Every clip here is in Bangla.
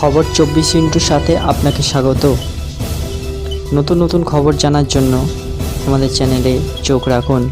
খবর চব্বিশ ইন্টুর সাথে আপনাকে স্বাগত। নতুন নতুন খবর জানার জন্য আমাদের চ্যানেলে চোখ রাখুন।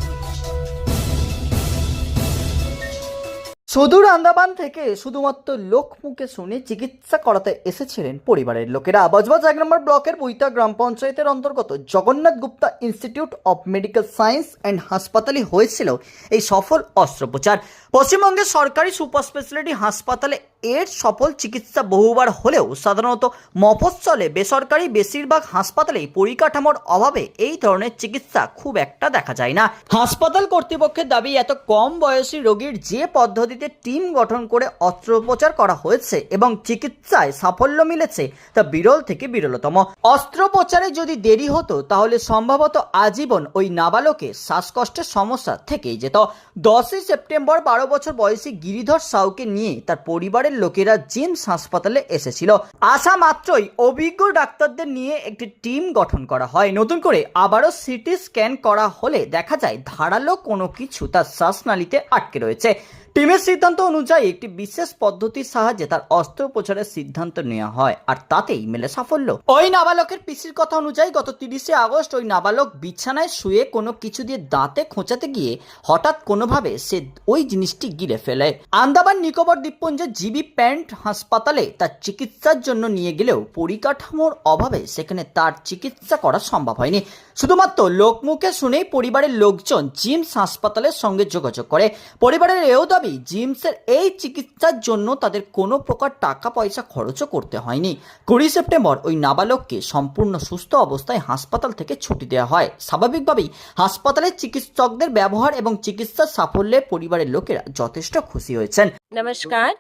সুদূর আন্দামান থেকে শুধুমাত্র লোক মুখে শুনে চিকিৎসা করাতে এসেছিলেন পরিবারের লোকেরা। বজবজ এক নম্বর ব্লকের বৈতা গ্রাম পঞ্চায়েতের অন্তর্গত Jagannath Gupta institute of medical science and হাসপাতালে হয়েছিল এই সফল অস্ত্রোপচার। পশ্চিমবঙ্গের সরকারি সুপার স্পেশালিটি হাসপাতালে এর সফল চিকিৎসা বহুবার হলেও সাধারণত মফস্বলে বেসরকারি বেশিরভাগ হাসপাতালেই পরিকাঠামোর অভাবে এই ধরনের চিকিৎসা খুব একটা দেখা যায় না। হাসপাতাল কর্তৃপক্ষের দাবি, এত কম বয়সী রোগীর যে পদ্ধতিতে টিম গঠন করে অস্ত্রোপচার করা হয়েছে এবং চিকিৎসায় সাফল্য মিলেছে, তা বিরল থেকে বিরলতম। অস্ত্রোপচারে যদি দেরি হতো, তাহলে সম্ভবত আজীবন ওই নাবালকে শ্বাসকষ্টের সমস্যা থেকেই যেত। দশই সেপ্টেম্বর বারো বছর বয়সী গিরিধর সাউকে নিয়ে তার পরিবারের লোকেরা জিমস হাসপাতালে এসেছিল। আসা মাত্রই অভিজ্ঞ ডাক্তারদের নিয়ে একটি টিম গঠন করা হয়। নতুন করে আবারও সিটি স্ক্যান করা হলে দেখা যায় ধারালো কোনো কিছু তার শ্বাসনালীতে আটকে রয়েছে। টিমের সিদ্ধান্ত অনুযায়ী একটি বিশেষ পদ্ধতির সাহায্যে তার অস্ত্রোপচারের সিদ্ধান্ত নেওয়া হয়, আর তাতেই মেলে সাফল্য। ওই নাবালকের পিসির কথা অনুযায়ী গত তিরিশে আগস্ট ওই নাবালক বিছানায় শুয়ে কোনো কিছু দিয়ে দাঁতে খোঁচাতে গিয়ে হঠাৎ কোনোভাবে সে ওই জিনিসটি গিলে ফেলে। আন্দামান নিকোবর দ্বীপপুঞ্জের জিবি প্যান্ট হাসপাতালে তার চিকিৎসার জন্য নিয়ে গেলেও পরিকাঠামোর অভাবে সেখানে তার চিকিৎসা করা সম্ভব হয়নি। শুধুমাত্র লোকমুখে শুনেই পরিবারের লোকজন জিমস হাসপাতালের সঙ্গে যোগাযোগ করে। পরিবারের এও দাবি জিমসের এই চিকিৎসার জন্য তাদের কোনো প্রকার টাকা পয়সা খরচও করতে হয়নি কুড়ি সেপ্টেম্বর ওই নাবালককে সম্পূর্ণ সুস্থ অবস্থায় হাসপাতাল থেকে ছুটি দেওয়া হয় স্বাভাবিকভাবেই হাসপাতালের চিকিৎসকদের ব্যবহার এবং চিকিৎসার সাফল্যে পরিবারের লোকেরা যথেষ্ট খুশি হয়েছেন नमस्कार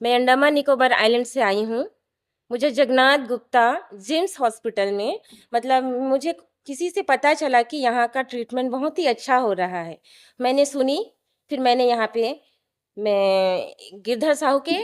मैं अंडमान निकोबार आइलैंड से आई हूँ मुझे जगन्नाथ गुप्ता जिम्स हॉस्पिटल में मतलब मुझे किसी से पता चला कि यहाँ का ट्रीटमेंट बहुत ही अच्छा हो रहा है मैंने सुनी फिर मैंने यहाँ पे मैं गिरधर साहू के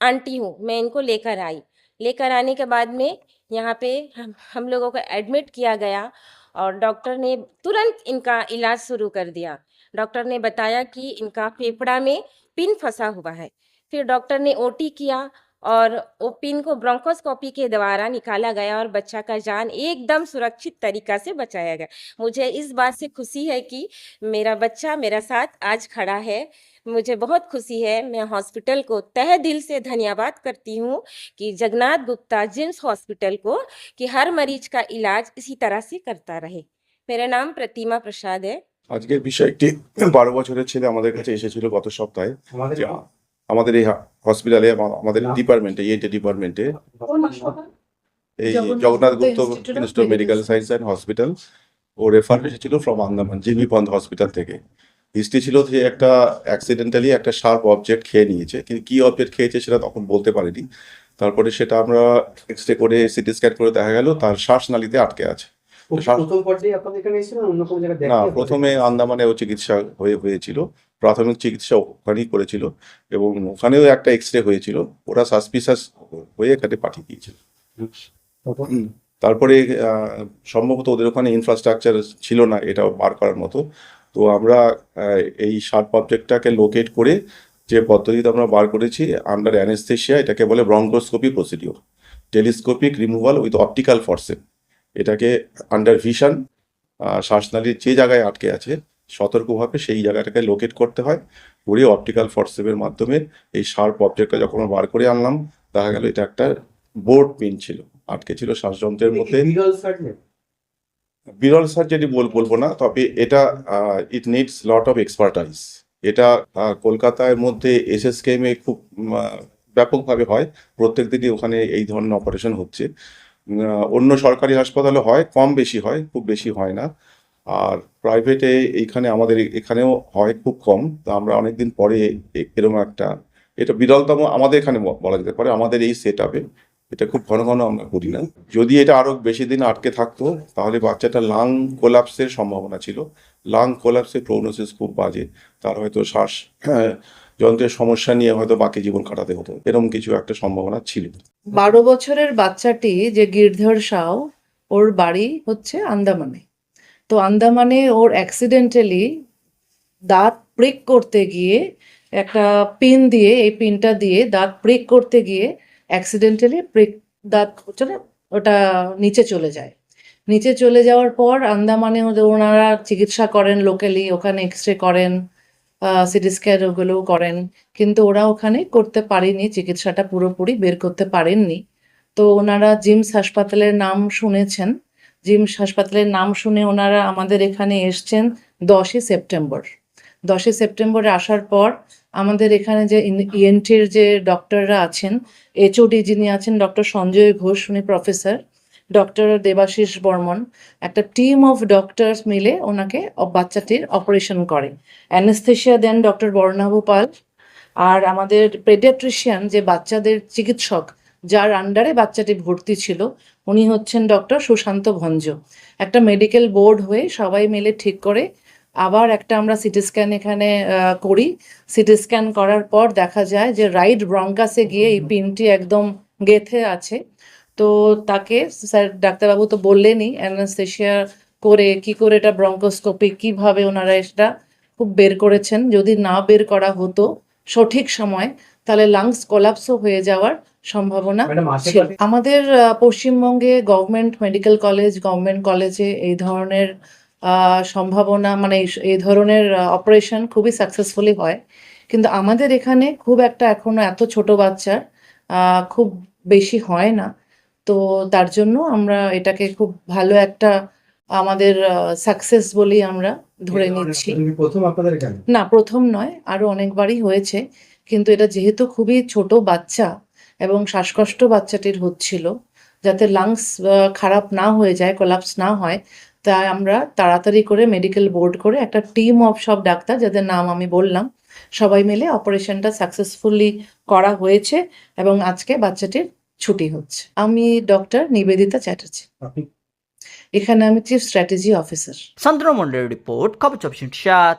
आंटी हूँ, मैं इनको लेकर आई। लेकर आने के बाद में यहाँ पे हम हम लोगों को एडमिट किया गया और डॉक्टर ने तुरंत इनका इलाज शुरू कर दिया। डॉक्टर ने बताया कि इनका फेफड़ा में पिन फंसा हुआ है। फिर डॉक्टर ने ओटी किया और वो पिन को ब्रोंकोस्कोपी के द्वारा निकाला गया और बच्चा का जान एकदम सुरक्षित तरीका से बचाया गया। मुझे इस बात से खुशी है कि मेरा बच्चा मेरा साथ आज खड़ा है। मुझे बहुत खुशी है मैं हॉस्पिटल को तह दिल से धन्यवाद करती हूँ कि जगन्नाथ गुप्ता जिम्स हॉस्पिटल को कि हर मरीज का इलाज इसी तरह से करता रहे मेरा नाम प्रतिमा प्रसाद है আজকের বিষয় একটি বারো বছরের ছেলে আমাদের কাছে এসেছিল গত সপ্তাহে যে আ- আমাদের এই হসপিটালে আমাদের ডিপার্টমেন্টে ইএনটি ডিপার্টমেন্টে এই Jagannath Gupta institute medical science and hospital O refer এসেছিল from Andaman G B Pant hospital থেকে হিস্ট্রি ছিল যে একটা অ্যাক্সিডেন্টালি একটা শার্প অবজেক্ট খেয়ে নিয়েছে। কিন্তু কি অবজেক্ট খেয়েছে সেটা তখন বলতে পারিনি। তারপরে সেটা আমরা এক্স রে করে সিটি স্ক্যান করে দেখা গেল তার শ্বাসনালীতে আটকে আছে। ও প্রথম না? প্রথমে আন্দামানেও চিকিৎসা হয়ে হয়েছিল। প্রাথমিক চিকিৎসা ওখানেই করেছিল এবং ওখানেও একটা এক্স রে হয়েছিল। ওরা সাসপিসাস হয়ে এখানে পাঠিয়ে দিয়েছিল। তারপরে আহ, সম্ভবত ওদের ওখানে ইনফ্রাস্ট্রাকচার ছিল না এটা বার করার মতো। তো আমরা এই শার্প অবজেক্টটাকে লোকেট করে যে পদ্ধতিতে আমরা বার করেছি আন্ডার অ্যানেস্থেশিয়া এটাকে বলে bronchoscopy procedure telescopic removal with optical forcep এটাকে আন্ডার ভিশন শ্বাসনালীর যে জায়গায় আটকে আছে, সতর্কভাবে সেই জায়গাটাকে লোকেট করতে হয়, করে অপটিক্যাল ফর্সেপের মাধ্যমে এই শার্প অবজেক্টটা যখন আমরা বার করে আনলাম, দেখা গেল এটা একটা বোর্ড পিন ছিল, আটকে ছিল শ্বাসযন্ত্রের মধ্যে। বিরল স্যার বল বলব না তবে এটা it needs lot of expertise এটা কলকাতার মধ্যে এসএসকেএম এ খুব উম, আহ, ব্যাপকভাবে হয়। প্রত্যেক দিনই ওখানে এই ধরনের অপারেশন হচ্ছে। অন্য সরকারি হাসপাতালে হয় কম বেশি হয় খুব বেশি হয় না। আর প্রাইভেটে এইখানে আমাদের এখানেও হয় খুব কম। তো আমরা অনেকদিন পরে এরকম একটা এটা বিরলতম আমাদের এখানে বলা যেতে পারে আমাদের এই সেট আপে এটা খুব ঘন ঘন আমরা করি না। যদি এটা আরও বেশি দিন আটকে থাকতো তাহলে বাচ্চাটা লাং কোলাপসের সম্ভাবনা ছিল। লাং কোলাপসের প্রোগনোসিস খুব বাজে। তার হয়তো শ্বাস হ্যাঁ, যন্ত্রের সমস্যা নিয়ে হয়তো বাকি জীবন কাটাতে হতো। এরকম কিছু একটা সম্ভাবনা ছিল। বারো বছরের বাচ্চাটি যে গিরধর সাও ওর বাড়ি হচ্ছে আন্দামানে। তো আন্দামানে ওর অ্যাক্সিডেন্টালি দাঁত প্রেক করতে গিয়ে একটা পিন দিয়ে এই পিনটা দিয়ে দাঁত প্রেক করতে গিয়ে অ্যাক্সিডেন্টালি ব্রেক দাঁত ওটা নিচে চলে যায়। নিচে চলে যাওয়ার পর আন্দামানে ওনারা চিকিৎসা করেন লোকালি ওখানে এক্স রে করেন সিটি স্ক্যান ওগুলোও করেন, কিন্তু ওরা ওখানে করতে পারেনি, চিকিৎসাটা পুরোপুরি বের করতে পারেননি। তো ওনারা জিমস হাসপাতালের নাম শুনেছেন। জিমস হাসপাতালের নাম শুনে ওনারা আমাদের এখানে এসছেন দশই সেপ্টেম্বর। দশই সেপ্টেম্বরে আসার পর আমাদের এখানে যে ইএনটির যে ডক্টররা আছেন এইচওডি যিনি আছেন, ডক্টর সঞ্জয় ঘোষ, উনি প্রফেসর, ডক্টর দেবাশিস বর্মন, একটা টিম অফ ডক্টরস মিলে ওনাকে বাচ্চাটির অপারেশন করে। অ্যানেস্থেশিয়া দেন ডক্টর বর্ণাভু পাল। আর আমাদের পেডিয়াট্রিশিয়ান যে বাচ্চাদের চিকিৎসক, যার আন্ডারে বাচ্চাটি ভর্তি ছিল, উনি হচ্ছেন ডক্টর সুশান্ত ভঞ্জ। একটা মেডিকেল বোর্ড হয়ে সবাই মিলে ঠিক করে আবার একটা আমরা সিটি স্ক্যান এখানে করি। সিটি স্ক্যান করার পর দেখা যায় যে রাইট ব্রঙ্কাসে গিয়ে এই পিনটি একদম গেথে আছে। তো তাকে স্যার ডাক্তারবাবু তো বললেনই অ্যানাস্থেশিয়া করে কি করে এটা ব্রঙ্কোস্কোপি কীভাবে ওনারা এটা খুব বের করেছেন। যদি না বের করা হতো সঠিক সময় তাহলে লাংস কোলাপসও হয়ে যাওয়ার সম্ভাবনা ছিল। আমাদের পশ্চিমবঙ্গে গভর্নমেন্ট মেডিকেল কলেজ গভর্নমেন্ট কলেজে এই ধরনের সম্ভাবনা মানে এই- ধরনের অপারেশন খুবই সাকসেসফুলি হয়। কিন্তু আমাদের এখানে খুব একটা এখনও এত ছোট বাচ্চার খুব বেশি হয় না। তো তার জন্য আমরা এটাকে খুব ভালো একটা আমাদের সাকসেস বলেই আমরা ধরে নিচ্ছি। প্রথম না প্রথম নয় আরও অনেকবারই হয়েছে। কিন্তু এটা যেহেতু খুবই ছোট বাচ্চা এবং শ্বাসকষ্ট বাচ্চাটির হচ্ছিল যাতে লাংস খারাপ না হয়ে যায় কোলাপস না হয় তাই আমরা তাড়াতাড়ি করে মেডিকেল বোর্ড করে একটা টিম অফ সব ডাক্তার যাদের নাম আমি বললাম সবাই মিলে অপারেশনটা সাকসেসফুলি করা হয়েছে এবং আজকে বাচ্চাটির ছুটি হচ্ছে। আমি ডক্টর নিবেদিতা চ্যাটার্জি। এখানে আমি চিফ স্ট্র্যাটেজি অফিসার চন্দ্রমন্ডলের মন্ডলের রিপোর্ট খবর চব্বিশ সাত।